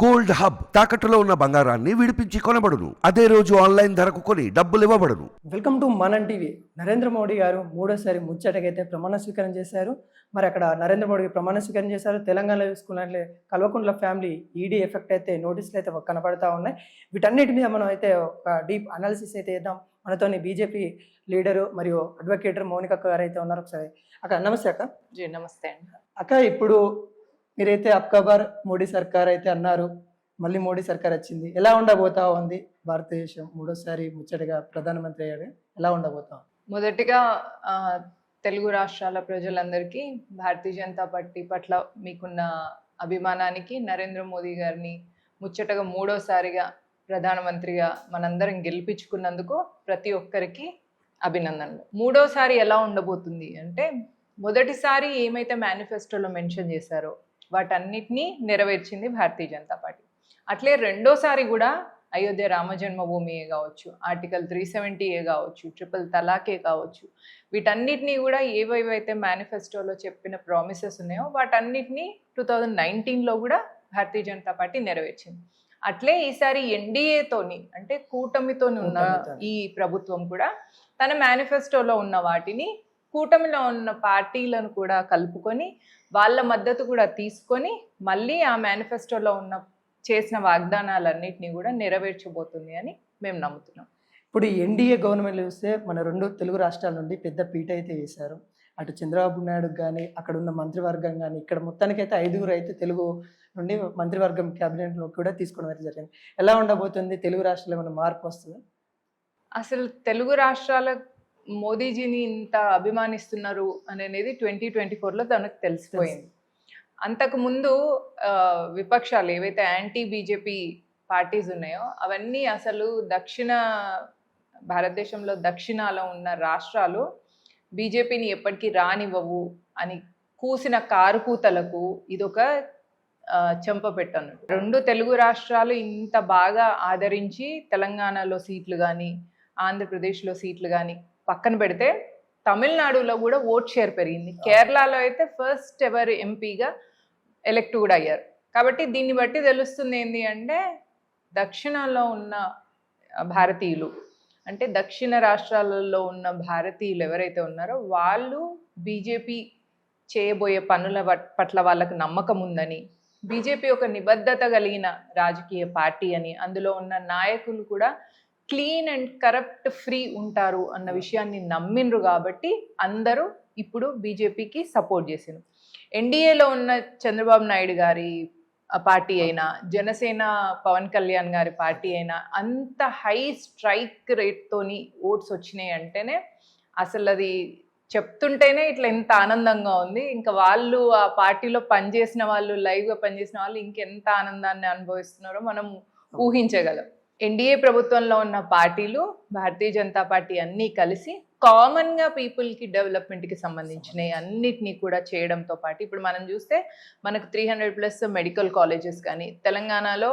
Gold hub తాకట్టులో ఉన్న బంగారాన్ని విడిపించి కొనబడును. అదే రోజు ఆన్లైన్ ధరకు కొని డబ్బులు ఇవ్వబడును. Welcome to Manan TV. Narendra Modi garu మూడోసారి ముచ్చటకైతే ప్రమాణ స్వీకారం చేశారు. మరి అక్కడ నరేంద్ర మోడీ ప్రమాణ స్వీకారం చేశారు. తెలంగాణలో చూసుకున్నట్లే Kalvakuntla family E D effect అయితే నోటీసులు అయితే కనపడతా ఉన్నాయి. వీటన్నిటి మీద మనం అయితే ఒక డీప్ అనాలిసిస్ అయితే చేద్దాం. మనతోని బీజేపీ లీడరు మరియు అడ్వకేటర్ మౌనిక గారు అయితే ఉన్నారు ఒకసారి. అక్క నమస్తే అక్క. జీ నమస్తే అండి. అక్క ఇప్పుడు మీరైతే అబ్కాబార్ మోడీ సర్కార్ అయితే అన్నారు మళ్ళీ మోడీ సర్కార్ వచ్చింది. ఎలా ఉండబోతా ఉంది భారతదేశం? మూడోసారి ముచ్చటగా ప్రధానమంత్రి అయ్యాడు. ఎలా ఉండబోతా మొదటిగా తెలుగు రాష్ట్రాల ప్రజలందరికీ భారతీయ జనతా పార్టీ పట్ల మీకున్న అభిమానానికి నరేంద్ర మోదీ గారిని ముచ్చటగా మూడోసారిగా ప్రధానమంత్రిగా మనందరం గెలిపించుకున్నందుకు ప్రతి ఒక్కరికి అభినందనలు. మూడోసారి ఎలా ఉండబోతుంది అంటే మొదటిసారి ఏమైతే మేనిఫెస్టోలో మెన్షన్ చేశారో వాటన్నిటినీ నెరవేర్చింది భారతీయ జనతా పార్టీ అట్లే రెండోసారి కూడా అయోధ్య రామజన్మభూమియే కావచ్చు ఆర్టికల్ త్రీ సెవెంటీయే కావచ్చు ట్రిపుల్ తలాకే కావచ్చు వీటన్నిటినీ కూడా ఏవేవైతే మేనిఫెస్టోలో చెప్పిన ప్రామిసెస్ ఉన్నాయో వాటన్నిటినీ టూ థౌజండ్ నైన్టీన్లో కూడా భారతీయ జనతా పార్టీ నెరవేర్చింది అట్లే ఈసారి ఎన్డీఏతోని అంటే కూటమితోని ఉన్న. ఈ ప్రభుత్వం కూడా తన మేనిఫెస్టోలో ఉన్న వాటిని కూటమిలో ఉన్న పార్టీలను కూడా కలుపుకొని వాళ్ళ మద్దతు కూడా తీసుకొని మళ్ళీ ఆ మేనిఫెస్టోలో ఉన్న చేసిన వాగ్దానాలన్నింటినీ కూడా నెరవేర్చబోతుంది అని మేము నమ్ముతున్నాం. ఇప్పుడు ఎన్డీఏ గవర్నమెంట్ చూస్తే మన రెండు తెలుగు రాష్ట్రాల నుండి పెద్ద పీట అయితే వేశారు. అటు చంద్రబాబు నాయుడు కానీ అక్కడ ఉన్న మంత్రివర్గం కానీ ఇక్కడ మొత్తానికైతే ఐదుగురు అయితే తెలుగు నుండి మంత్రివర్గం క్యాబినెట్లో కూడా తీసుకోవడం అయితే జరిగింది. ఎలా ఉండబోతుంది? తెలుగు రాష్ట్రాలు ఏమైనా మార్పు వస్తుంది? అసలు తెలుగు రాష్ట్రాల మోదీజీని ఇంత అభిమానిస్తున్నారు అనేది ట్వంటీ ట్వంటీ ఫోర్లో తనకు తెలిసిపోయింది. అంతకుముందు విపక్షాలు ఏవైతే యాంటీ బీజేపీ పార్టీస్ ఉన్నాయో అవన్నీ అసలు దక్షిణ భారతదేశంలో దక్షిణాలో ఉన్న రాష్ట్రాలు బీజేపీని ఎప్పటికీ రానివ్వవు అని కూసిన కారుకూతలకు ఇదొక ఆ, చెంపపెట్టను రెండు తెలుగు రాష్ట్రాలు ఇంత బాగా ఆదరించి తెలంగాణలో సీట్లు కానీ ఆంధ్రప్రదేశ్లో సీట్లు కానీ పక్కన పెడితే తమిళనాడులో కూడా ఓట్ షేర్ పెరిగింది. కేరళలో అయితే ఫస్ట్ ఎవర్ ఎంపీగా ఎలెక్ట్ కూడా అయ్యారు. కాబట్టి దీన్ని బట్టి తెలుస్తుంది ఏంటి అంటే దక్షిణంలో ఉన్న భారతీయులు అంటే దక్షిణ రాష్ట్రాలలో ఉన్న భారతీయులు ఎవరైతే ఉన్నారో వాళ్ళు బీజేపీ చేయబోయే పనుల పట్- పట్ల వాళ్ళకు నమ్మకం ఉందని బీజేపీ ఒక నిబద్ధత కలిగిన రాజకీయ పార్టీ అని అందులో ఉన్న నాయకులు కూడా క్లీన్ అండ్ కరప్ట్ ఫ్రీ ఉంటారు అన్న విషయాన్ని నమ్మిండ్రు కాబట్టి అందరూ ఇప్పుడు బీజేపీకి సపోర్ట్ చేసిండ్రు. ఎన్డీఏలో ఉన్న చంద్రబాబు నాయుడు గారి పార్టీ అయినా జనసేన పవన్ కళ్యాణ్ గారి పార్టీ అయినా అంత హై స్ట్రైక్ రేట్తోని ఓట్స్ వచ్చినాయి అంటేనే అసలు అది చెప్తుంటేనే ఇట్లా ఎంత ఆనందంగా ఉంది. ఇంకా వాళ్ళు ఆ పార్టీలో పనిచేసిన వాళ్ళు లైవ్గా పనిచేసిన వాళ్ళు ఇంకెంత ఆనందాన్ని అనుభవిస్తున్నారో మనం ఊహించగలం. ఎన్డీఏ ప్రభుత్వంలో ఉన్న పార్టీలు భారతీయ జనతా పార్టీ అన్నీ కలిసి కామన్గా పీపుల్కి డెవలప్మెంట్కి సంబంధించినవి అన్నిటినీ కూడా చేయడంతో పాటు ఇప్పుడు మనం చూస్తే మనకు three hundred plus medical colleges కానీ తెలంగాణలో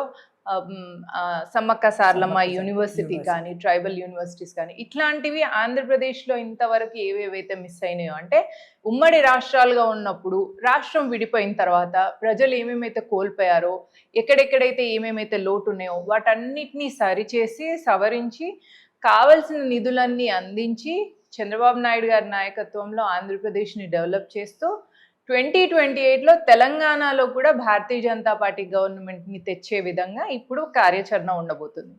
సమ్మక్క సార్లమ్మ యూనివర్సిటీ. కానీ ట్రైబల్ యూనివర్సిటీస్ కానీ ఇట్లాంటివి ఆంధ్రప్రదేశ్లో ఇంతవరకు ఏవేవైతే మిస్ అయినాయో అంటే ఉమ్మడి రాష్ట్రాలుగా ఉన్నప్పుడు రాష్ట్రం విడిపోయిన తర్వాత ప్రజలు ఏమేమైతే కోల్పోయారో ఎక్కడెక్కడైతే ఏమేమైతే లోటు ఉన్నాయో వాటన్నిటినీ సరిచేసి సవరించి కావలసిన నిధులన్నీ అందించి చంద్రబాబు నాయుడు గారి నాయకత్వంలో ఆంధ్రప్రదేశ్ని డెవలప్ చేస్తూ ట్వంటీ ట్వంటీ ఎయిట్లో తెలంగాణలో కూడా భారతీయ జనతా పార్టీ గవర్నమెంట్ని తెచ్చే విధంగా ఇప్పుడు కార్యాచరణ ఉండబోతుంది.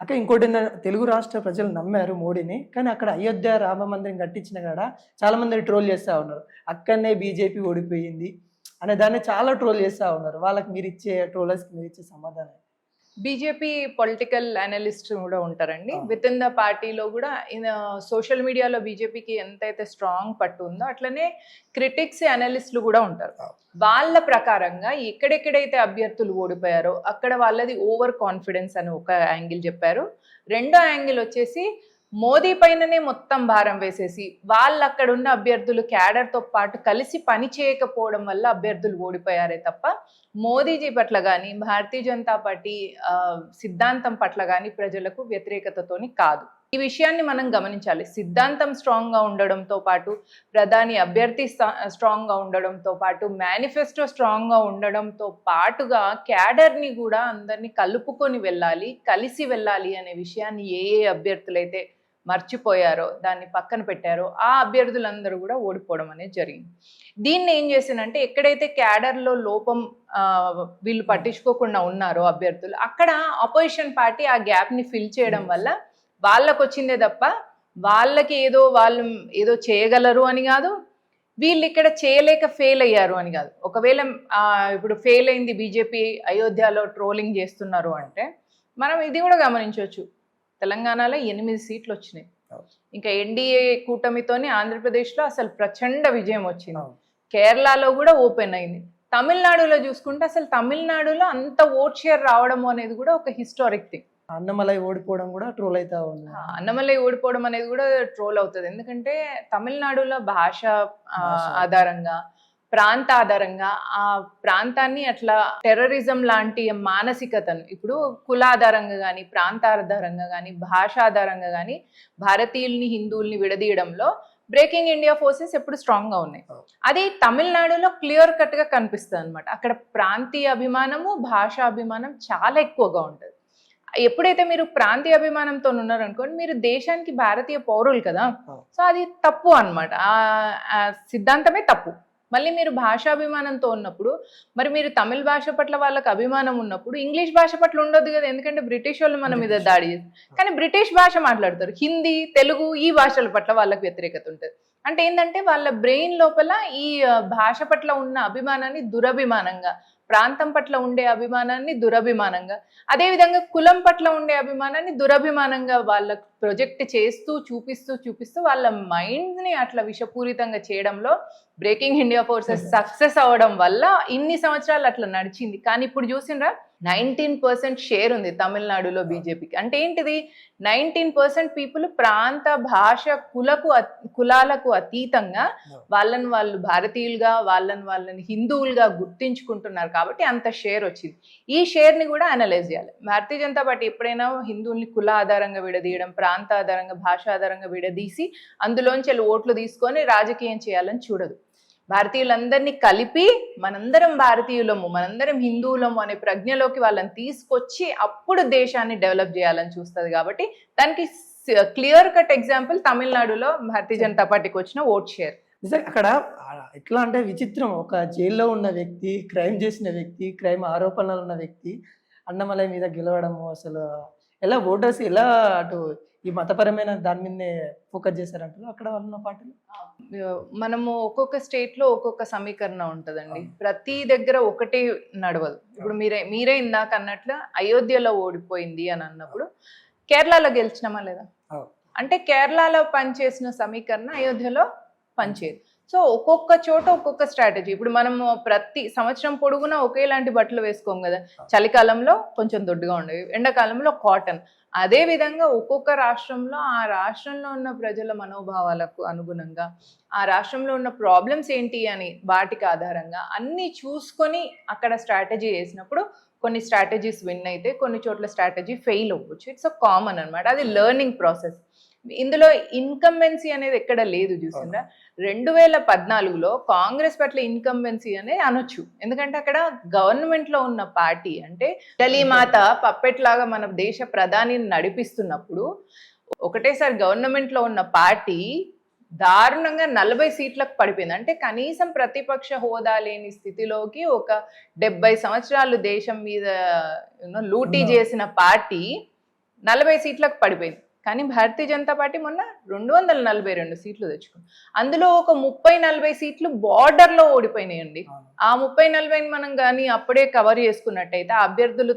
అక్క ఇంకోటి తెలుగు రాష్ట్ర ప్రజలు నమ్మారు మోడీని కానీ అక్కడ అయోధ్య రామ మందిరం కట్టించిన కాడ చాలా మంది ట్రోల్ చేస్తూ ఉన్నారు. అక్కడనే బీజేపీ ఓడిపోయింది అనే దాన్ని చాలా ట్రోల్ చేస్తూ ఉన్నారు. వాళ్ళకి మీరు ఇచ్చే ట్రోలర్స్కి మీరు ఇచ్చే సమాధానం. బీజేపీ పొలిటికల్ అనలిస్ట్ కూడా ఉంటారండి. విత్ ఇన్ ద పార్టీలో కూడా సోషల్ మీడియాలో బీజేపీకి ఎంతైతే స్ట్రాంగ్ పట్టు ఉందో అట్లనే క్రిటిక్స్ అనలిస్టులు కూడా ఉంటారు. వాళ్ళ ప్రకారంగా ఎక్కడెక్కడైతే అభ్యర్థులు ఓడిపోయారో అక్కడ వాళ్ళది ఓవర్ కాన్ఫిడెన్స్ అని ఒక యాంగిల్ చెప్పారు రెండో యాంగిల్ వచ్చేసి మోదీ పైననే మొత్తం భారం వేసేసి వాళ్ళు అభ్యర్థులు క్యాడర్తో పాటు కలిసి పని చేయకపోవడం వల్ల అభ్యర్థులు ఓడిపోయారే తప్ప మోదీజీ పట్ల కానీ భారతీయ జనతా పార్టీ సిద్ధాంతం పట్ల కానీ ప్రజలకు వ్యతిరేకతతోని కాదు. ఈ విషయాన్ని మనం గమనించాలి. సిద్ధాంతం స్ట్రాంగ్గా ఉండడంతో పాటు ప్రధాని అభ్యర్థి స్ట్రాంగ్గా ఉండడంతో పాటు మేనిఫెస్టో స్ట్రాంగ్గా ఉండడంతో పాటుగా క్యాడర్ని కూడా అందరినీ కలుపుకొని వెళ్ళాలి కలిసి వెళ్ళాలి అనే విషయాన్ని ఏ ఏ అభ్యర్థులైతే మర్చిపోయారో దాన్ని పక్కన పెట్టారో ఆ అభ్యర్థులందరూ కూడా ఓడిపోవడం అనేది జరిగింది. దీన్ని ఏం చేసిందంటే ఎక్కడైతే క్యాడర్లో లోపం వీళ్ళు పట్టించుకోకుండా ఉన్నారో అభ్యర్థులు అక్కడ అపోజిషన్ పార్టీ ఆ గ్యాప్ని ఫిల్ చేయడం వల్ల వాళ్ళకు వచ్చిందే తప్ప వాళ్ళకి ఏదో వాళ్ళు ఏదో చేయగలరు అని కాదు వీళ్ళు ఇక్కడ చేయలేక ఫెయిల్ అయ్యారు అని కాదు. ఒకవేళ ఇప్పుడు ఫెయిల్ అయింది బీజేపీ అయోధ్యలో ట్రోలింగ్ చేస్తున్నారు అంటే మనం ఇది కూడా గమనించవచ్చు. తెలంగాణలో ఎనిమిది సీట్లు వచ్చినాయి. ఇంకా ఎన్డీఏ కూటమితోనే ఆంధ్రప్రదేశ్లో అసలు ప్రచండ విజయం వచ్చింది. కేరళలో కూడా ఓపెన్ అయింది తమిళనాడులో చూసుకుంటే అసలు తమిళనాడులో అంత ఓట్ షేర్ రావడం అనేది కూడా ఒక హిస్టారిక్ థింగ్ అన్నమలై ఓడిపోవడం కూడా ట్రోల్ అవుతా ఉంది అన్నమలై ఓడిపోవడం అనేది కూడా ట్రోల్ అవుతుంది ఎందుకంటే తమిళనాడులో భాష. ఆధారంగా ప్రాంత ఆధారంగా ఆ ప్రాంతాన్ని అట్లా టెర్రరిజం లాంటి మానసికతను ఇప్పుడు కుల ఆధారంగా కానీ ప్రాంత ఆధారంగా కానీ భాష ఆధారంగా కానీ భారతీయుల్ని హిందువుల్ని విడదీయడంలో బ్రేకింగ్ ఇండియా ఫోర్సెస్ ఎప్పుడు స్ట్రాంగ్గా ఉన్నాయి. అది తమిళనాడులో క్లియర్ కట్గా కనిపిస్తుంది అనమాట అక్కడ ప్రాంతీయ అభిమానము భాషా అభిమానం చాలా ఎక్కువగా ఉంటుంది. ఎప్పుడైతే మీరు ప్రాంతీయ అభిమానంతో ఉన్నారనుకోండి మీరు దేశానికి భారతీయ పౌరులు కదా. సో అది తప్పు అనమాట ఆ సిద్ధాంతమే తప్పు. మళ్ళీ మీరు భాషాభిమానంతో ఉన్నప్పుడు మరి మీరు తమిళ భాష పట్ల వాళ్ళకి అభిమానం ఉన్నప్పుడు ఇంగ్లీష్ భాష పట్ల ఉండొద్దు కదా ఎందుకంటే బ్రిటిష్ వాళ్ళు మన మీద. దాడి చేస్తారు కానీ బ్రిటిష్ భాష మాట్లాడతారు హిందీ తెలుగు ఈ భాషల పట్ల వాళ్ళకి వ్యతిరేకత ఉంటుంది అంటే ఏంటంటే వాళ్ళ బ్రెయిన్ లోపల ఈ భాష పట్ల ఉన్న అభిమానాన్ని దురభిమానంగా ప్రాంతం పట్ల ఉండే అభిమానాన్ని దురభిమానంగా అదేవిధంగా కులం పట్ల ఉండే అభిమానాన్ని దురభిమానంగా వాళ్ళకు ప్రొజెక్ట్ చేస్తూ చూపిస్తూ చూపిస్తూ వాళ్ళ మైండ్ని అట్లా విషపూరితంగా చేయడంలో బ్రేకింగ్ ఇండియా ఫోర్సెస్ సక్సెస్ అవ్వడం వల్ల ఇన్ని సంవత్సరాలు అట్లా నడిచింది. కానీ ఇప్పుడు చూసిండ్రా నైన్టీన్ పర్సెంట్ షేర్ ఉంది తమిళనాడులో బీజేపీకి. అంటే ఏంటిది? నైన్టీన్ పర్సెంట్ పీపుల్ ప్రాంత భాష కులకు కులాలకు అతీతంగా వాళ్ళని వాళ్ళు భారతీయులుగా వాళ్ళని వాళ్ళని హిందువులుగా గుర్తించుకుంటున్నారు కాబట్టి అంత షేర్ వచ్చింది. ఈ షేర్ని కూడా అనలైజ్ చేయాలి. భారతీయ జనతా పార్టీ ఎప్పుడైనా హిందువుల్ని కుల ఆధారంగా విడదీయడం ప్రాంత ఆధారంగా భాష ఆధారంగా విడదీసి అందులోంచి వెళ్ళి ఓట్లు తీసుకొని రాజకీయం చేయాలని చూడదు. భారతీయులందరినీ కలిపి మనందరం భారతీయులము మనందరం హిందువులము అనే ప్రజ్ఞలోకి వాళ్ళని తీసుకొచ్చి అప్పుడు దేశాన్ని డెవలప్ చేయాలని చూస్తుంది కాబట్టి దానికి క్లియర్ కట్ ఎగ్జాంపుల్ తమిళనాడులో భారతీయ జనతా పార్టీకి వచ్చిన ఓట్ షేర్. అక్కడ ఎట్లా అంటే విచిత్రం. ఒక జైల్లో ఉన్న వ్యక్తి క్రైమ్ చేసిన వ్యక్తి క్రైమ్ ఆరోపణలు ఉన్న వ్యక్తి అన్నమలై మీద గెలవడము అసలు. ఎలా ఓటర్స్ ఎలా అటు ఈ మతపరమైన దాని మీదనే ఫోకస్ చేశారంటారు. అక్కడ ఉన్న పార్టీలు మనము ఒక్కొక్క స్టేట్లో ఒక్కొక్క సమీకరణ ఉంటదండి. ప్రతి దగ్గర ఒకటే నడవదు. ఇప్పుడు మీరే మీరే ఇందాక అన్నట్లు అయోధ్యలో ఓడిపోయింది అని అన్నప్పుడు కేరళలో గెలిచినామా లేదా. అంటే కేరళలో పనిచేసిన సమీకరణ అయోధ్యలో పనిచేయదు. సో ఒక్కొక్క చోట ఒక్కొక్క స్ట్రాటజీ ఇప్పుడు మనము ప్రతి సంవత్సరం పొడుగునా ఒకేలాంటి బట్టలు వేసుకోం కదా. చలికాలంలో కొంచెం దొడ్డుగా ఉండేవి. ఎండాకాలంలో కాటన్. అదే విధంగా ఒక్కొక్క రాష్ట్రంలో ఆ రాష్ట్రంలో ఉన్న ప్రజల మనోభావాలకు అనుగుణంగా ఆ రాష్ట్రంలో ఉన్న ప్రాబ్లమ్స్ ఏంటి అని వాటికి ఆధారంగా అన్నీ చూసుకొని అక్కడ స్ట్రాటజీ వేసినప్పుడు కొన్ని స్ట్రాటజీస్ విన్ అయితే కొన్ని చోట్ల స్ట్రాటజీ ఫెయిల్ అవ్వచ్చు. ఇట్స్ అ కామన్ అన్నమాట. అది లెర్నింగ్ ప్రాసెస్ ఇందులో ఇన్కంబెన్సీ అనేది ఎక్కడ లేదు చూసిందా రెండు వేల పద్నాలుగులో కాంగ్రెస్ పట్ల ఇన్కంబెన్సీ అనేది అనొచ్చు. ఎందుకంటే అక్కడ గవర్నమెంట్లో ఉన్న పార్టీ అంటే మాత పప్పెట్ లాగా మన దేశ ప్రధానిని నడిపిస్తున్నప్పుడు ఒకటేసారి గవర్నమెంట్లో ఉన్న పార్టీ దారుణంగా నలభై సీట్లకు పడిపోయింది. అంటే కనీసం ప్రతిపక్ష హోదా లేని స్థితిలోకి ఒక డెబ్బై సంవత్సరాలు దేశం మీద లూటీ చేసిన పార్టీ నలభై సీట్లకు పడిపోయింది. కానీ భారతీయ జనతా పార్టీ మొన్న రెండు వందల నలభై రెండు సీట్లు తెచ్చుకుంది. అందులో ఒక ముప్పై నలభై సీట్లు బార్డర్లో ఓడిపోయినాయండి. ఆ ముప్పై నలభైని మనం కానీ అప్పుడే కవర్ చేసుకున్నట్టయితే అభ్యర్థులు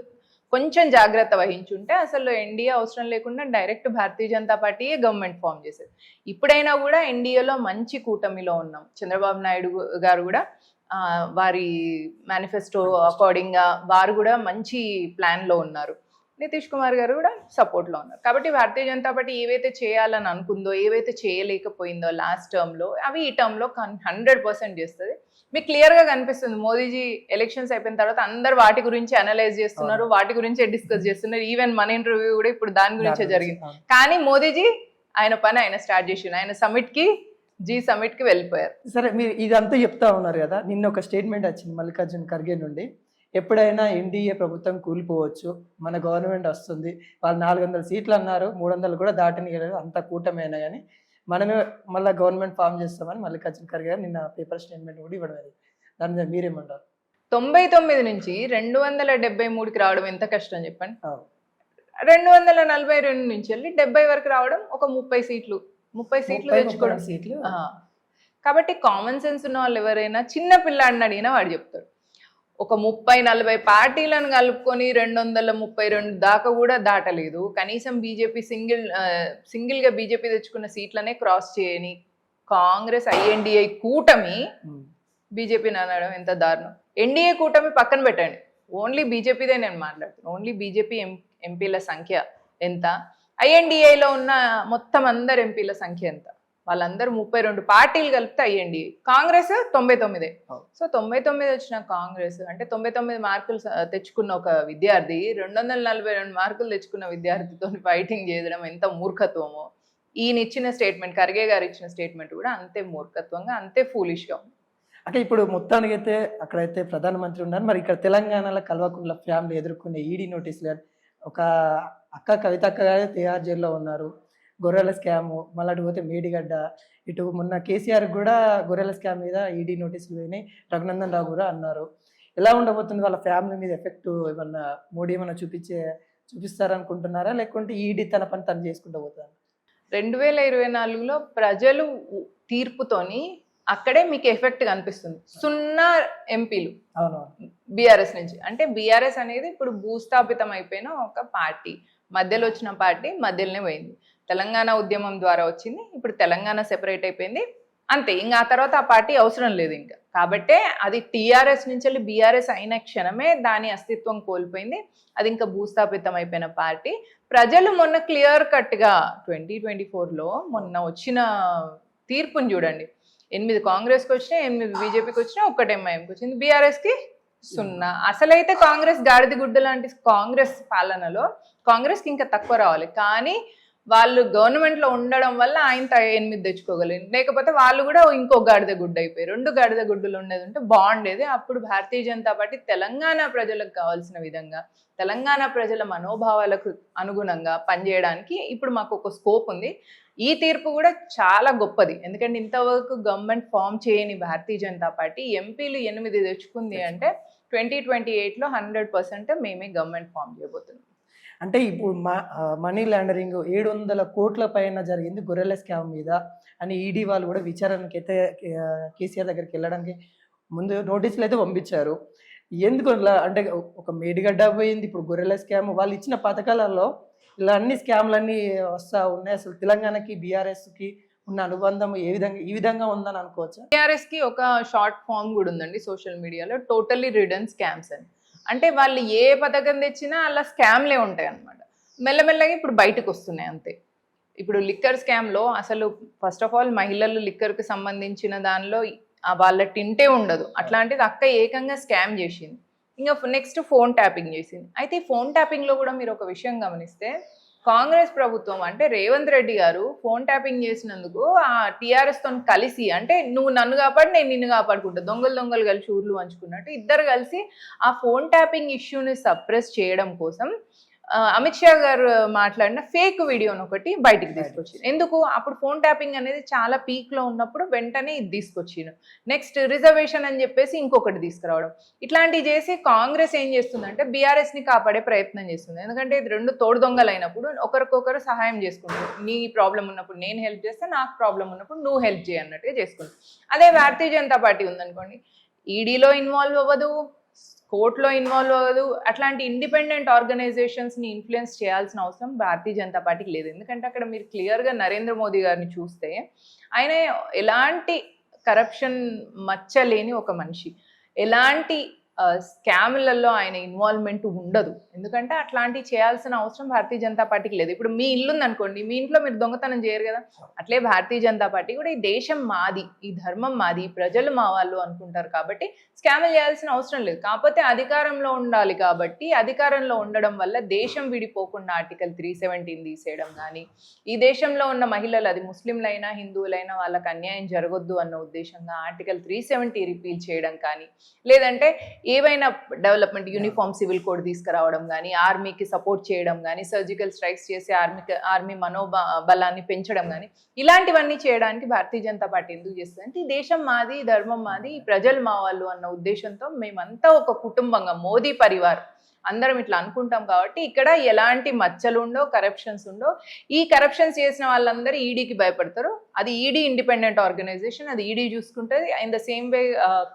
కొంచెం జాగ్రత్త వహించుంటే అసలు ఎన్డీఏ అవసరం లేకుండా డైరెక్ట్ భారతీయ జనతా పార్టీయే గవర్నమెంట్ ఫామ్ చేసేది. ఇప్పుడైనా కూడా ఎన్డీఏలో మంచి కూటమిలో ఉన్నాం. చంద్రబాబు నాయుడు గారు కూడా వారి మేనిఫెస్టో అకార్డింగ్గా వారు కూడా మంచి ప్లాన్లో ఉన్నారు. నితీష్ కుమార్ గారు కూడా సపోర్ట్లో ఉన్నారు. కాబట్టి భారతీయ జనతా పార్టీ ఏవైతే చేయాలని అనుకుందో ఏవైతే చేయలేకపోయిందో లాస్ట్ టర్మ్లో అవి ఈ టర్మ్లో హండ్రెడ్ పర్సెంట్ చేస్తుంది. మీకు క్లియర్గా కనిపిస్తుంది మోదీజీ ఎలక్షన్స్ అయిపోయిన తర్వాత అందరు వాటి గురించి అనలైజ్ చేస్తున్నారు వాటి గురించే డిస్కస్ చేస్తున్నారు. ఈవెన్ మన ఇంటర్వ్యూ కూడా ఇప్పుడు దాని గురించే జరిగింది. కానీ మోదీజీ ఆయన పని ఆయన స్టార్ట్ చేసిండు. ఆయన సమిట్కి జీ సమిట్కి వెళ్ళిపోయారు. సరే మీరు ఇదంతా చెప్తా ఉన్నారు కదా నిన్న ఒక స్టేట్మెంట్ వచ్చింది మల్లికార్జున్ ఖర్గే నుండి. ఎప్పుడైనా ఎన్డీఏ ప్రభుత్వం కూలిపోవచ్చు మన గవర్నమెంట్ వస్తుంది. వాళ్ళు నాలుగు వందల సీట్లు అన్నారు మూడు వందలు కూడా దాటని అంత కూటమైనా కానీ మనమే మళ్ళీ గవర్నమెంట్ ఫామ్ చేస్తామని మల్లికార్జున్ ఖర్గే గారు నిన్న పేపర్ స్టేట్మెంట్ కూడా ఇవ్వడం జరిగింది. దాని మీద మీరేమంటారు? తొంభై తొమ్మిది నుంచి రెండు వందల డెబ్బై మూడుకి రావడం ఎంత కష్టం చెప్పండి. రెండు వందల నలభై రెండు నుంచి వెళ్ళి డెబ్బై వరకు రావడం ఒక ముప్పై సీట్లు ముప్పై సీట్లు తెచ్చుకోవడం. సీట్లు. కాబట్టి కామన్ సెన్స్ ఉన్న వాళ్ళు ఎవరైనా చిన్న పిల్లాడిని అడిగినా వాడు చెప్తాడు. ఒక ముప్పై నలభై పార్టీలను కలుపుకొని రెండు వందల ముప్పై రెండు దాకా కూడా దాటలేదు. కనీసం బీజేపీ సింగిల్ సింగిల్గా బీజేపీ తెచ్చుకున్న సీట్లనే క్రాస్ చేయని కాంగ్రెస్ ఐఎన్డిఐ కూటమి. బీజేపీని అనడం ఎంత దారుణం. ఎన్డీఏ కూటమి పక్కన పెట్టండి. ఓన్లీ బీజేపీదే నేను మాట్లాడుతున్నాను ఓన్లీ బీజేపీ ఎం ఎంపీల సంఖ్య ఎంత? ఐఎన్డిఏలో ఉన్న మొత్తం అందరు ఎంపీల సంఖ్య ఎంత? వాళ్ళందరూ ముప్పై రెండు పార్టీలు కలిపితే ఐఎన్డిఏ కాంగ్రెస్ తొంభై తొమ్మిదే. సో తొంభై తొమ్మిది వచ్చిన కాంగ్రెస్ అంటే తొంభై తొమ్మిది మార్కులు తెచ్చుకున్న ఒక విద్యార్థి రెండు వందల నలభై రెండు మార్కులు తెచ్చుకున్న విద్యార్థితో ఫైటింగ్ చేయడం ఎంత మూర్ఖత్వమో. ఈయన ఇచ్చిన స్టేట్మెంట్ ఖర్గే గారు ఇచ్చిన స్టేట్మెంట్ కూడా అంతే మూర్ఖత్వంగా అంతే ఫూలిష్గా ఉంది. అంటే ఇప్పుడు మొత్తానికి అయితే అక్కడైతే ప్రధానమంత్రి ఉన్నారు. మరి ఇక్కడ తెలంగాణలో కల్వకుంట్ల ఫ్యామిలీ ఎదుర్కొనే ఈడీ నోటీసులు ఒక అక్క కవిత అక్క గారే తిహార్ జైల్లో ఉన్నారు. గొర్రెల స్కామ్ మళ్ళీ అటు పోతే మేడిగడ్డ ఇటు మొన్న కేసీఆర్ కూడా గొర్రెల స్కామ్ మీద ఈడీ నోటీసులు పోయినాయి. రఘునందన్ రావు కూడా అన్నారు. ఎలా ఉండబోతుంది వాళ్ళ ఫ్యామిలీ మీద ఎఫెక్ట్? ఏమన్నా మోడీ ఏమన్నా చూపించే చూపిస్తారనుకుంటున్నారా? లేకుంటే ఈడీ తన పని తను చేసుకుంటూ పోతారు రెండు వేల ఇరవై నాలుగులో ప్రజలు తీర్పుతోని అక్కడే మీకు ఎఫెక్ట్ కనిపిస్తుంది. సున్నా ఎంపీలు బీఆర్ఎస్ నుంచి. అంటే బీఆర్ఎస్ అనేది ఇప్పుడు భూస్థాపితం అయిపోయిన ఒక పార్టీ. మధ్యలో వచ్చిన పార్టీ మధ్యలోనే పోయింది. తెలంగాణ ఉద్యమం ద్వారా వచ్చింది. ఇప్పుడు తెలంగాణ సెపరేట్ అయిపోయింది. అంతే ఇంకా ఆ తర్వాత ఆ పార్టీ అవసరం లేదు ఇంకా. కాబట్టే అది టీఆర్ఎస్ నుంచి వెళ్ళి బీఆర్ఎస్ అయిన క్షణమే దాని అస్తిత్వం కోల్పోయింది. అది ఇంకా భూస్థాపితం అయిపోయిన పార్టీ. ప్రజలు మొన్న క్లియర్ కట్గా ట్వంటీ ట్వంటీ ఫోర్లో మొన్న వచ్చిన తీర్పుని చూడండి. ఎనిమిది కాంగ్రెస్కి వచ్చినాయి ఎనిమిది బీజేపీకి వచ్చినాయి ఒక్కటి ఎంఐఎంకి వచ్చింది. బీఆర్ఎస్కి సున్నా. అసలైతే కాంగ్రెస్ గాడిద గుడ్డ లాంటి కాంగ్రెస్ పాలనలో కాంగ్రెస్కి ఇంకా తక్కువ రావాలి. కానీ వాళ్ళు గవర్నమెంట్లో ఉండడం వల్ల ఆయన ఎనిమిది తెచ్చుకోగలిగింది లేకపోతే వాళ్ళు కూడా ఇంకో గాడిద గుడ్డ అయిపోయి రెండు గాడిద గుడ్డలు ఉండేది ఉంటే బాగుండేది. అప్పుడు భారతీయ జనతా పార్టీ తెలంగాణ ప్రజలకు కావాల్సిన విధంగా తెలంగాణ ప్రజల మనోభావాలకు అనుగుణంగా పనిచేయడానికి ఇప్పుడు మాకు ఒక స్కోప్ ఉంది. ఈ తీర్పు కూడా చాలా గొప్పది. ఎందుకంటే ఇంతవరకు గవర్నమెంట్ ఫామ్ చేయని భారతీయ జనతా పార్టీ ఎంపీలు ఎనిమిది తెచ్చుకుంది అంటే ట్వంటీ ట్వంటీ ఎయిట్లో హండ్రెడ్ పర్సెంట్ మేమే గవర్నమెంట్ ఫామ్ చేయబోతున్నాం. అంటే ఇప్పుడు మనీ లాండరింగ్ ఏడు వందల కోట్ల పైన జరిగింది గొర్రెల స్కామ్ మీద అని ఈడీ వాళ్ళు కూడా విచారణకి అయితే కేసీఆర్ దగ్గరికి వెళ్ళడానికి ముందు నోటీసులు అయితే పంపించారు. ఎందుకు ఇలా అంటే ఒక మేడిగడ్డ పోయింది ఇప్పుడు గొర్రెల స్కామ్ వాళ్ళు ఇచ్చిన పథకాలలో ఇలా అన్ని స్కామ్లన్నీ వస్తా ఉన్నాయి. అసలు తెలంగాణకి బీఆర్ఎస్కి ఉన్న అనుబంధం ఏ విధంగా ఈ విధంగా ఉందని అనుకోవచ్చా? టీఆర్ఎస్కి ఒక షార్ట్ ఫామ్ కూడా ఉందండి సోషల్ మీడియాలో టోటల్లీ రిడన్ స్కామ్స్ అని. అంటే వాళ్ళు ఏ పథకం తెచ్చినా అలా స్కామ్లే ఉంటాయి అనమాట మెల్లమెల్లగా ఇప్పుడు బయటకు వస్తున్నాయి అంతే. ఇప్పుడు లిక్కర్ స్కామ్లో అసలు ఫస్ట్ ఆఫ్ ఆల్ మహిళలు లిక్కర్కి సంబంధించిన దానిలో వాళ్ళ టింటే ఉండదు. అట్లాంటిది అక్క ఏకంగా స్కామ్ చేసింది. ఇంకా నెక్స్ట్ ఫోన్ ట్యాపింగ్ చేసింది. అయితే ఈ ఫోన్ ట్యాపింగ్లో కూడా మీరు ఒక విషయం గమనిస్తే కాంగ్రెస్ ప్రభుత్వం అంటే రేవంత్ రెడ్డి గారు ఫోన్ ట్యాపింగ్ చేసినందుకు ఆ టీఆర్ఎస్తో కలిసి అంటే నువ్వు నన్ను కాపాడు నేను నిన్ను కాపాడుకుంటా దొంగలు దొంగలు కలిసి ఊర్లు పంచుకున్నట్టు ఇద్దరు కలిసి ఆ ఫోన్ ట్యాపింగ్ ఇష్యూని సప్రెస్ చేయడం కోసం అమిత్ షా గారు మాట్లాడిన ఫేక్ వీడియోని ఒకటి బయటికి తీసుకొచ్చింది ఎందుకు? అప్పుడు ఫోన్ ట్యాపింగ్ అనేది చాలా పీక్లో ఉన్నప్పుడు వెంటనే ఇది తీసుకొచ్చిండు. నెక్స్ట్ రిజర్వేషన్ అని చెప్పేసి ఇంకొకటి తీసుకురావడం. ఇట్లాంటివి చేసి కాంగ్రెస్ ఏం చేస్తుందంటే బీఆర్ఎస్ని కాపాడే ప్రయత్నం చేస్తుంది. ఎందుకంటే ఇది రెండు తోడు దొంగలు అయినప్పుడు ఒకరికొకరు సహాయం చేసుకుంటారు నీ ప్రాబ్లం ఉన్నప్పుడు నేను హెల్ప్ చేస్తే నాకు ప్రాబ్లం ఉన్నప్పుడు నువ్వు హెల్ప్ చేయ అన్నట్టుగా చేసుకుంటారు అదే భారతీయ జనతా పార్టీ ఉందనుకోండి. ఈడీలో ఇన్వాల్వ్ అవ్వదు. కోర్టులో ఇన్వాల్వ్ అవ్వదు. అట్లాంటి ఇండిపెండెంట్ ఆర్గనైజేషన్స్ని ఇన్ఫ్లుయెన్స్ చేయాల్సిన అవసరం భారతీయ జనతా పార్టీకి లేదు. ఎందుకంటే అక్కడ మీరు క్లియర్గా నరేంద్ర మోదీ గారిని చూస్తే ఆయన ఎలాంటి కరప్షన్ మచ్చలేని ఒక మనిషి. ఎలాంటి స్కామ్లలో ఆయన ఇన్వాల్వ్మెంట్ ఉండదు. ఎందుకంటే అట్లాంటివి చేయాల్సిన అవసరం భారతీయ జనతా పార్టీకి లేదు. ఇప్పుడు మీ ఇల్లు ఉందనుకోండి మీ ఇంట్లో మీరు దొంగతనం చేయరు కదా. అట్లే భారతీయ జనతా పార్టీ కూడా ఈ దేశం మాది ఈ ధర్మం మాది ప్రజలు మా వాళ్ళు అనుకుంటారు కాబట్టి స్కామ్లు చేయాల్సిన అవసరం లేదు. కాకపోతే అధికారంలో ఉండాలి కాబట్టి అధికారంలో ఉండడం వల్ల దేశం విడిపోకుండా ఆర్టికల్ త్రీ సెవెంటీన్ తీసేయడం కానీ ఈ దేశంలో ఉన్న మహిళలు అది ముస్లింలైనా హిందువులైనా వాళ్ళకి అన్యాయం జరగొద్దు అన్న ఉద్దేశంగా ఆర్టికల్ త్రీ సెవెంటీ రిపీల్ చేయడం కానీ లేదంటే ఏవైనా డెవలప్మెంట్ యూనిఫామ్ సివిల్ కోడ్ తీసుకురావడం కానీ ఆర్మీకి సపోర్ట్ చేయడం కానీ సర్జికల్ స్ట్రైక్స్ చేసి ఆర్మీకి ఆర్మీ మనోబ బలాన్ని పెంచడం కానీ ఇలాంటివన్నీ చేయడానికి భారతీయ జనతా పార్టీ ఎందుకు చేస్తుంది? అంటే ఈ దేశం మాది ధర్మం మాది ప్రజలు మా వాళ్ళు అన్న ఉద్దేశంతో మేమంతా ఒక కుటుంబంగా మోదీ పరివార్ అందరం ఇట్లా అనుకుంటాం కాబట్టి ఇక్కడ ఎలాంటి మచ్చలు ఉండో కరప్షన్స్ ఉండో ఈ కరప్షన్స్ చేసిన వాళ్ళందరూ ఈడీకి భయపడతారు. అది ఈడీ ఇండిపెండెంట్ ఆర్గనైజేషన్ అది ఈడీ చూసుకుంటుంది. In the same way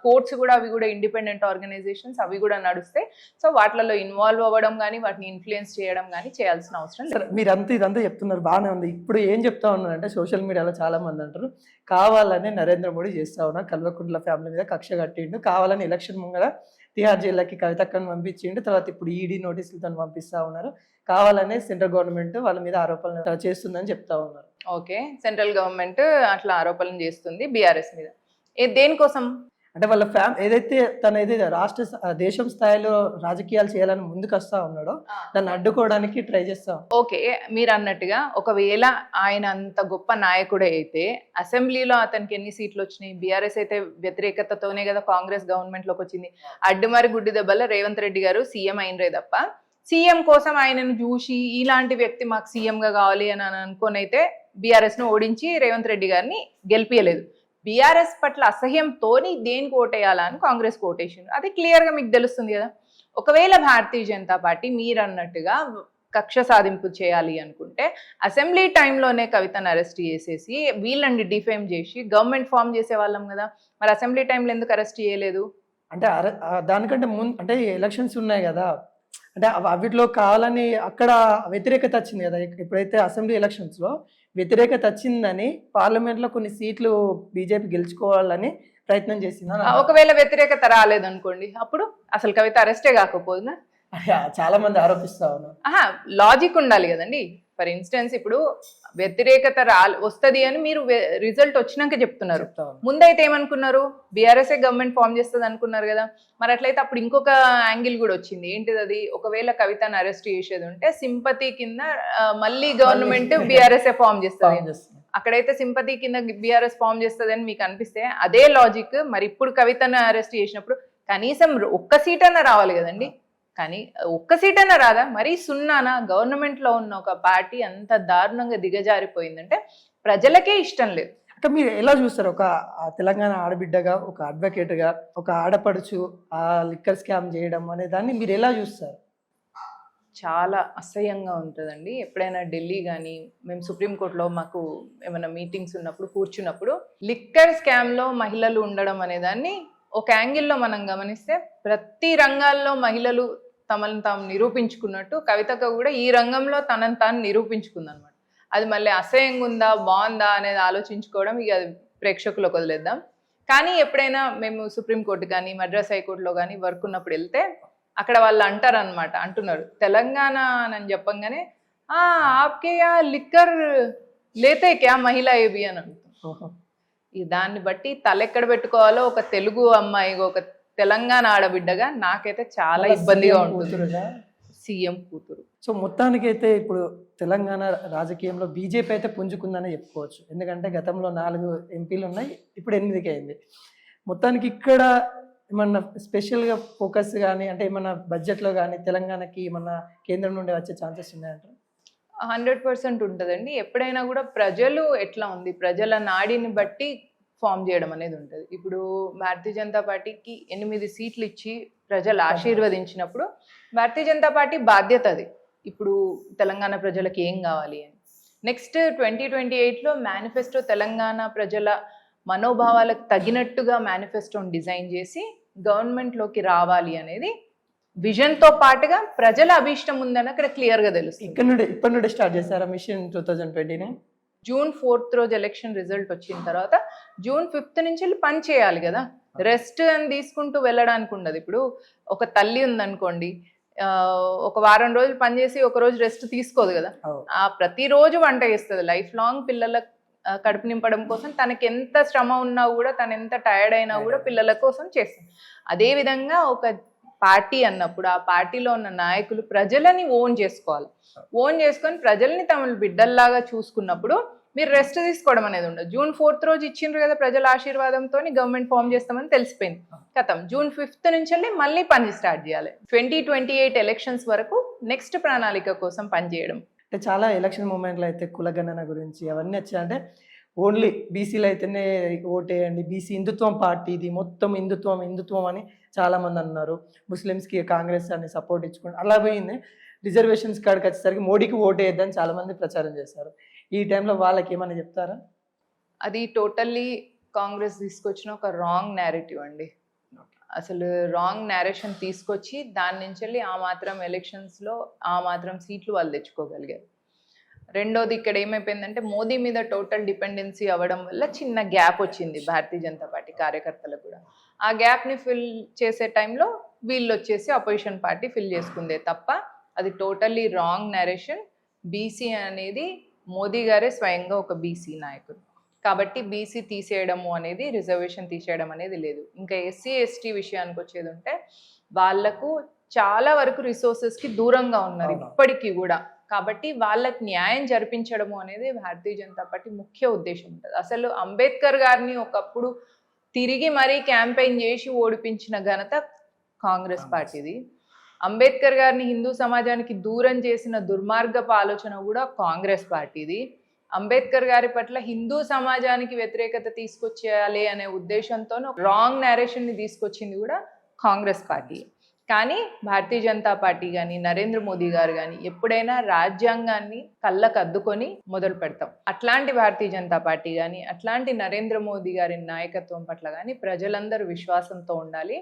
courts కూడా అవి కూడా ఇండిపెండెంట్ ఆర్గనైజేషన్స్ అవి కూడా నడుస్తాయి. సో వాటిలలో ఇన్వాల్వ్ అవ్వడం కానీ వాటిని ఇన్ఫ్లుయెన్స్ చేయడం కానీ చేయాల్సిన అవసరం లేదు. మీరంతా ఇదంతా చెప్తున్నారు. బాగానే ఉంది. ఇప్పుడు ఏం చెప్తా ఉన్నారంటే సోషల్ మీడియాలో చాలా మంది అంటారు కావాలని నరేంద్ర మోడీ చేస్తా ఉన్నా కల్వకుంట్ల ఫ్యామిలీ మీద కక్ష కట్టిండు కావాలని ఎలక్షన్ ముంగల తిహార్ జైల్లోకి కవితక్కను పంపించిండు. తర్వాత ఇప్పుడు ఈడీ నోటీసులతో పంపిస్తా ఉన్నారు. కావాలనే సెంట్రల్ గవర్నమెంట్ వాళ్ళ మీద ఆరోపణలు చేస్తుందని చెప్తా ఉన్నారు. ఓకే. సెంట్రల్ గవర్నమెంట్ అట్లా ఆరోపణలు చేస్తుంది బీఆర్ఎస్ మీద. దేనికోసం? అంటే వాళ్ళ ఫ్యామ్ ఏదైతే తన ఏదైతే రాష్ట్ర దేశం స్థాయిలో రాజకీయాలు చేయాలని ముందుకు వస్తా ఉన్నాడో దాన్ని అడ్డుకోవడానికి ట్రై చేస్తాం ఓకే. మీరు అన్నట్టుగా ఒకవేళ ఆయన అంత గొప్ప నాయకుడే అయితే అసెంబ్లీలో అతనికి ఎన్ని సీట్లు వచ్చినాయి బీఆర్ఎస్ అయితే వ్యతిరేకతతోనే కదా కాంగ్రెస్ గవర్నమెంట్లోకి వచ్చింది. అడ్డుమారి గుడ్డి దెబ్బల రేవంత్ రెడ్డి గారు సీఎం అయినరే తప్ప సీఎం కోసం ఆయనను చూసి ఇలాంటి వ్యక్తి మాకు సీఎం గా కావాలి అని అని అనుకొని అయితే బీఆర్ఎస్ను ఓడించి రేవంత్ రెడ్డి గారిని గెలిపియలేదు. బీఆర్ఎస్ పట్ల అసహ్యంతోని దేనికి ఓటేయాలని కాంగ్రెస్ ఓటేసింది అది క్లియర్గా మీకు తెలుస్తుంది కదా. ఒకవేళ భారతీయ జనతా పార్టీ మీరు అన్నట్టుగా కక్ష సాధింపు చేయాలి అనుకుంటే అసెంబ్లీ టైంలోనే కవితను అరెస్ట్ చేసేసి వీళ్ళని డిఫేమ్ చేసి గవర్నమెంట్ ఫామ్ చేసే వాళ్ళం కదా. మరి అసెంబ్లీ టైంలో ఎందుకు అరెస్ట్ చేయలేదు? అంటే దానికంటే ముందు అంటే ఎలక్షన్స్ ఉన్నాయి కదా. అంటే అవ- అవిట్లో కావాలని అక్కడ వ్యతిరేకత వచ్చింది కదా. ఇక- ఇప్పుడైతే అసెంబ్లీ ఎలక్షన్స్లో వ్యతిరేకత వచ్చిందని పార్లమెంట్లో కొన్ని సీట్లు బీజేపీ గెలుచుకోవాలని ప్రయత్నం చేసింది ఒకవేళ వ్యతిరేకత రాలేదనుకోండి అప్పుడు అసలు కవిత అరెస్టే కాకపోదునా. చాలా మంది ఆరోపిస్తా ఉన్నారు. లాజిక్ ఉండాలి కదండి. ఫర్ ఇన్స్టెన్స్ ఇప్పుడు వ్యతిరేకత రా వస్తుంది అని మీరు రిజల్ట్ వచ్చినాక చెప్తున్నారు. ముందైతే ఏమనుకున్నారు? బీఆర్ఎస్ఏ గవర్నమెంట్ ఫామ్ చేస్తుంది అనుకున్నారు కదా. మరి అట్లయితే అప్పుడు ఇంకొక యాంగిల్ కూడా వచ్చింది. ఏంటిది అది? ఒకవేళ కవితను అరెస్ట్ చేసేది ఉంటే సింపతి కింద మళ్ళీ గవర్నమెంట్ బీఆర్ఎస్ఏ ఫామ్ చేస్తుంది. ఫామ్ చేస్తుంది. అక్కడైతే సింపతి కింద బీఆర్ఎస్ ఫామ్ చేస్తుంది అని మీకు అనిపిస్తే అదే లాజిక్ మరి ఇప్పుడు కవితను అరెస్ట్ చేసినప్పుడు కనీసం ఒక్క సీట్ అన్న రావాలి కదండి. కానీ ఒక్క సీట్ అన్న రాదా? మరీ సున్నానా? గవర్నమెంట్లో ఉన్న ఒక పార్టీ అంత దారుణంగా దిగజారిపోయిందంటే ప్రజలకే ఇష్టం లేదు. అంటే మీరు ఎలా చూస్తారు? ఒక తెలంగాణ ఆడబిడ్డగా ఒక అడ్వకేట్గా ఒక ఆడపడుచు ఆ లిక్కర్ స్కామ్ చేయడం అనే దాన్ని మీరు ఎలా చూస్తారు? చాలా అసహ్యంగా ఉంటుందండి. ఎప్పుడైనా ఢిల్లీ కానీ మేము సుప్రీంకోర్టులో మాకు ఏమైనా మీటింగ్స్ ఉన్నప్పుడు కూర్చున్నప్పుడు లిక్కర్ స్కామ్లో మహిళలు ఉండడం అనే దాన్ని ఒక యాంగిల్లో మనం గమనిస్తే ప్రతి రంగాల్లో మహిళలు తమను తాము నిరూపించుకున్నట్టు కవితకు కూడా ఈ రంగంలో తనను తాను నిరూపించుకుందనమాట అది మళ్ళీ అసహ్యంగా ఉందా బాగుందా అనేది ఆలోచించుకోవడం ఇక అది ప్రేక్షకులకు వదిలేద్దాం కానీ ఎప్పుడైనా మేము సుప్రీంకోర్టు కానీ మద్రాస్ హైకోర్టులో కానీ వర్క్ ఉన్నప్పుడు వెళ్తే అక్కడ వాళ్ళు అంటారు అనమాట అంటున్నారు. తెలంగాణ అని చెప్పంగానే ఆ ఆప్కే యా లిక్కర్ లేతే క్యా మహిళ ఏబి అని అంటున్నారు దాన్ని బట్టి తలెక్కడ పెట్టుకోవాలో ఒక తెలుగు అమ్మాయి ఒక తెలంగాణ ఆడబిడ్డగా నాకైతే చాలా ఇబ్బందిగా ఉంటుంది. కూతురుగా. సీఎం కూతురు. సో మొత్తానికైతే ఇప్పుడు తెలంగాణ రాజకీయంలో బీజేపీ అయితే పుంజుకుందని చెప్పుకోవచ్చు. ఎందుకంటే గతంలో నాలుగు ఎంపీలు ఉన్నాయి ఇప్పుడు ఎనిమిదికి అయింది. మొత్తానికి ఇక్కడ ఏమన్నా స్పెషల్గా ఫోకస్ కానీ అంటే ఏమన్నా బడ్జెట్లో కానీ తెలంగాణకి ఏమన్నా కేంద్రం నుండి వచ్చే ఛాన్సెస్ ఉన్నాయంటారు హండ్రెడ్ పర్సెంట్ ఉంటుందండి. ఎప్పుడైనా కూడా ప్రజలు ఎట్లా ఉంది? ప్రజల నాడిని బట్టి ఫామ్ చేయడం అనేది ఉంటుంది. ఇప్పుడు భారతీయ జనతా పార్టీకి ఎనిమిది సీట్లు ఇచ్చి ప్రజలు ఆశీర్వదించినప్పుడు భారతీయ జనతా పార్టీ బాధ్యత అది. ఇప్పుడు తెలంగాణ ప్రజలకు ఏం కావాలి అని. నెక్స్ట్ ట్వంటీ ట్వంటీ ఎయిట్లో మేనిఫెస్టో తెలంగాణ ప్రజల మనోభావాలకు తగినట్టుగా మేనిఫెస్టోని డిజైన్ చేసి గవర్నమెంట్లోకి రావాలి అనేది విజన్తో పాటుగా ప్రజల అభిష్టం ఉందని అక్కడ క్లియర్గా తెలుసు ఇక్కడ నుండి ఇప్పటి నుండి స్టార్ట్ చేశారా మిషన్ టూ థౌజండ్ ట్వంటీనే జూన్ ఫోర్త్ రోజు ఎలక్షన్ రిజల్ట్ వచ్చిన తర్వాత జూన్ ఫిఫ్త్ నుంచి వెళ్ళి పని చేయాలి కదా. రెస్ట్ అని తీసుకుంటూ వెళ్ళడానికి ఉండదు. ఇప్పుడు ఒక తల్లి ఉందనుకోండి ఒక వారం రోజులు పనిచేసి ఒక రోజు రెస్ట్ తీసుకోదు కదా. ఆ ప్రతిరోజు వంట చేస్తుంది. లైఫ్ లాంగ్ పిల్లల కడుపు నింపడం కోసం తనకి ఎంత శ్రమ ఉన్నా కూడా తను ఎంత టైర్డ్ అయినా కూడా పిల్లల కోసం చేస్తుంది. అదే విధంగా ఒక పార్టీ అన్నప్పుడు ఆ పార్టీలో ఉన్న నాయకులు ప్రజలని ఓన్ చేసుకోవాలి. ఓన్ చేసుకొని ప్రజల్ని తమ బిడ్డల్లాగా చూసుకున్నప్పుడు మీరు రెస్ట్ తీసుకోవడం అనేది ఉండదు. జూన్ ఫోర్త్ రోజు ఇచ్చిండ్రు కదా ప్రజల ఆశీర్వాదంతో గవర్నమెంట్ ఫామ్ చేస్తామని తెలిసిపోయింది. కథం జూన్ ఫిఫ్త్ నుంచి వెళ్ళి మళ్ళీ పని స్టార్ట్ చేయాలి. ట్వంటీ ట్వంటీ ఎయిట్ ఎలక్షన్స్ వరకు నెక్స్ట్ ప్రణాళిక కోసం పనిచేయడం. అంటే చాలా ఎలక్షన్ మూమెంట్లో అయితే కులగణన గురించి అవన్నీ వచ్చాయంటే ఓన్లీ బీసీలు అయితేనే ఓటేయండి. బీసీ హిందుత్వం పార్టీ ఇది. మొత్తం హిందుత్వం హిందుత్వం అని చాలామంది అన్నారు. ముస్లిమ్స్కి కాంగ్రెస్ అని సపోర్ట్ ఇచ్చుకుంటూ అలా పోయింది. రిజర్వేషన్స్ కాడికి వచ్చేసరికి మోడీకి ఓటేయద్దని చాలామంది ప్రచారం చేశారు. ఈ టైంలో వాళ్ళకి ఏమైనా చెప్తారా? అది టోటల్లీ కాంగ్రెస్ తీసుకొచ్చిన ఒక రాంగ్ నేరేటివ్ అండి. అసలు రాంగ్ నేరేషన్ తీసుకొచ్చి దాని నుంచి వెళ్ళి ఆ మాత్రం ఎలక్షన్స్లో ఆ మాత్రం సీట్లు వాళ్ళు తెచ్చుకోగలిగారు. రెండోది ఇక్కడ ఏమైపోయిందంటే మోదీ మీద టోటల్ డిపెండెన్సీ అవ్వడం వల్ల చిన్న గ్యాప్ వచ్చింది భారతీయ జనతా పార్టీ కార్యకర్తలకు కూడా. ఆ గ్యాప్ని ఫిల్ చేసే టైంలో వీళ్ళు వచ్చేసి అపోజిషన్ పార్టీ ఫిల్ చేసుకుందే తప్ప అది టోటల్లీ రాంగ్ నరేషన్ బీసీ అనేది మోదీ గారే స్వయంగా ఒక బీసీ నాయకుడు. కాబట్టి బీసీ తీసేయడము అనేది రిజర్వేషన్ తీసేయడం అనేది లేదు. ఇంకా ఎస్సీ ఎస్టీ విషయానికి వచ్చేది ఉంటే వాళ్ళకు చాలా వరకు రిసోర్సెస్కి దూరంగా ఉన్నారు. ఇప్పటికీ కూడా. కాబట్టి వాళ్ళకి న్యాయం జరిపించడము అనేది భారతీయ జనతా పార్టీ ముఖ్య ఉద్దేశం ఉంటుంది. అసలు అంబేద్కర్ గారిని ఒకప్పుడు తిరిగి మరీ క్యాంపెయిన్ చేసి ఓడిపించిన ఘనత కాంగ్రెస్ పార్టీది. అంబేద్కర్ గారిని హిందూ సమాజానికి దూరం చేసిన దుర్మార్గపు ఆలోచన కూడా కాంగ్రెస్ పార్టీది. అంబేద్కర్ గారి పట్ల హిందూ సమాజానికి వ్యతిరేకత తీసుకొచ్చేయాలి అనే ఉద్దేశంతో రాంగ్ని తీసుకొచ్చింది కూడా కాంగ్రెస్ పార్టీ. కానీ భారతీయ జనతా పార్టీ కానీ నరేంద్ర మోదీ గారు కానీ ఎప్పుడైనా రాజ్యాంగాన్ని కళ్ళకు అద్దుకొని మొదలు పెడతాం. అట్లాంటి భారతీయ జనతా పార్టీ కానీ అట్లాంటి నరేంద్ర మోదీ గారి నాయకత్వం పట్ల కానీ ప్రజలందరూ విశ్వాసంతో ఉండాలి.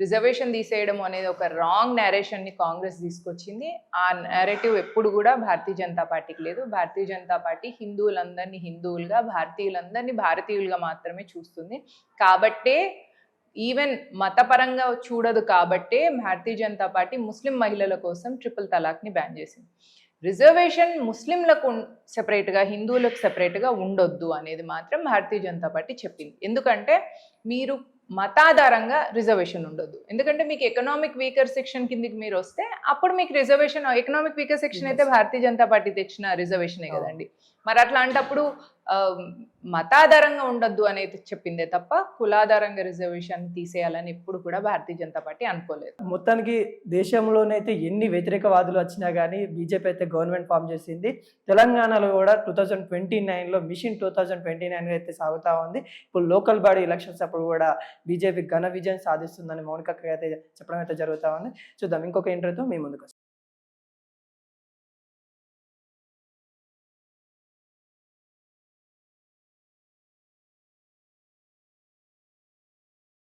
రిజర్వేషన్ తీసేయడం అనేది ఒక రాంగ్ నేరేషన్ని కాంగ్రెస్ తీసుకొచ్చింది. ఆ నేరేటివ్ ఎప్పుడు కూడా భారతీయ జనతా పార్టీకి లేదు. భారతీయ జనతా పార్టీ హిందువులందరినీ హిందువులుగా భారతీయులందరినీ భారతీయులుగా మాత్రమే చూస్తుంది. కాబట్టే ఈవెన్ మతపరంగా చూడదు కాబట్టే భారతీయ జనతా పార్టీ ముస్లిం మహిళల కోసం ట్రిపుల్ తలాక్ని బ్యాన్ చేసింది. రిజర్వేషన్ ముస్లింలకు సెపరేట్గా హిందువులకు సెపరేట్గా ఉండొద్దు అనేది మాత్రం భారతీయ జనతా పార్టీ చెప్పింది. ఎందుకంటే మీరు మతాధారంగా రిజర్వేషన్ ఉండొద్దు. ఎందుకంటే మీకు ఎకనామిక్ వీకర్ సెక్షన్ కిందికి మీరు వస్తే అప్పుడు మీకు రిజర్వేషన్ ఎకనామిక్ వీకర్ సెక్షన్ అయితే భారతీయ జనతా పార్టీ తెచ్చిన రిజర్వేషనే కదండి. మరి అట్లాంటప్పుడు మతాధారంగా ఉండొద్దు అనేది చెప్పిందే తప్ప కులాధారంగా రిజర్వేషన్ తీసేయాలని ఎప్పుడు కూడా భారతీయ జనతా పార్టీ అనుకోలేదు. మొత్తానికి దేశంలోనైతే ఎన్ని వ్యతిరేకవాదులు వచ్చినా కానీ బీజేపీ అయితే గవర్నమెంట్ ఫామ్ చేసింది. తెలంగాణలో కూడా టూ థౌజండ్ ట్వంటీ నైన్లో mission two thousand twenty nine అయితే సాగుతూ ఉంది. ఇప్పుడు లోకల్ బాడీ ఎలక్షన్స్ అప్పుడు కూడా బీజేపీ ఘన విజయం సాధిస్తుందని మౌనిక అయితే చెప్పడం అయితే జరుగుతూ ఉంది. చూద్దాం ఇంకొక ఇంటర్వ్యూతో మీ ముందుకు